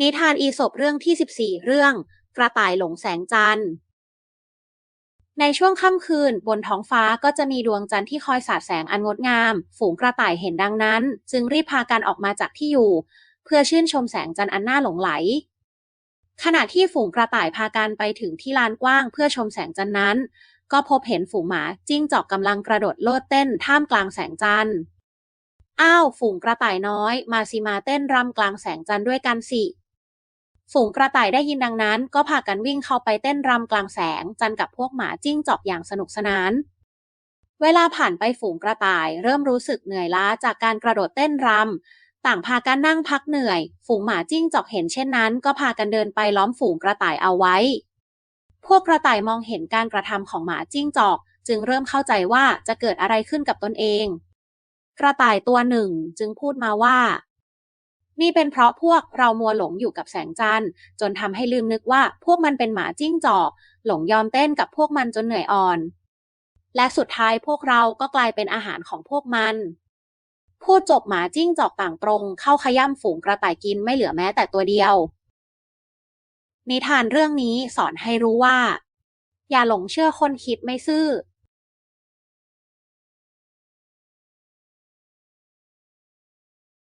นิทานอีสปเรื่องที่ 14 เรื่อง กระต่ายหลงแสงจันทร์ ในช่วงค่ำคืนบนท้องฟ้าก็จะมีดวงจันทร์ที่คอยสาดแสงอันงดงาม ฝูงกระต่ายเห็นดังนั้น จึงรีบพากันออกมาจากที่อยู่ เพื่อชื่นชมแสงจันทร์อันน่าหลงไหล ขณะที่ฝูงกระต่ายพากันไปถึงที่ลานกว้างเพื่อชมแสงจันทร์นั้น ก็พบเห็นฝูงหมาจิ้งจอกกำลังกระโดดโลดเต้นท่ามกลางแสงจันทร์ อ้าว ฝูงกระต่ายน้อย มาสิมาเต้นรำกลางแสงจันทร์ด้วยกันสิ ฝูงกระต่ายได้ยินดังนั้น ก็พากันวิ่งเข้าไปเต้นรำกลางแสง จันกับพวกหมาจิ้งจอกอย่างสนุกสนาน เวลาผ่านไปฝูงกระต่าย เริ่มรู้สึกเหนื่อยล้าจากการกระโดดเต้นรำต่างพากันนั่งพักเหนื่อย ฝูงหมาจิ้งจอกเห็นเช่นนั้น ก็พากันเดินไปล้อมฝูงกระต่ายเอาไว้ พวกกระต่ายมองเห็นการกระทำของหมาจิ้งจอก จึงเริ่มเข้าใจว่าจะเกิดอะไรขึ้นกับตนเอง กระต่ายตัวหนึ่งจึงพูดมาว่า นี่เป็นเพราะพวกเรามัวหลงอยู่กับแสงจันทร์ จนทำให้ลืมนึกว่าพวกมันเป็นหมาจิ้งจอก หลงยอมเต้นกับพวกมันจนเหนื่อยอ่อน และสุดท้ายพวกเราก็กลายเป็นอาหารของพวกมันพูดจบหมาจิ้งจอกต่างตรง เข้าขย่ำฝูงกระต่ายกินไม่เหลือแม้แต่ตัวเดียว นิทานเรื่องนี้สอนให้รู้ว่า อย่าหลงเชื่อคนคิดไม่ซื่อ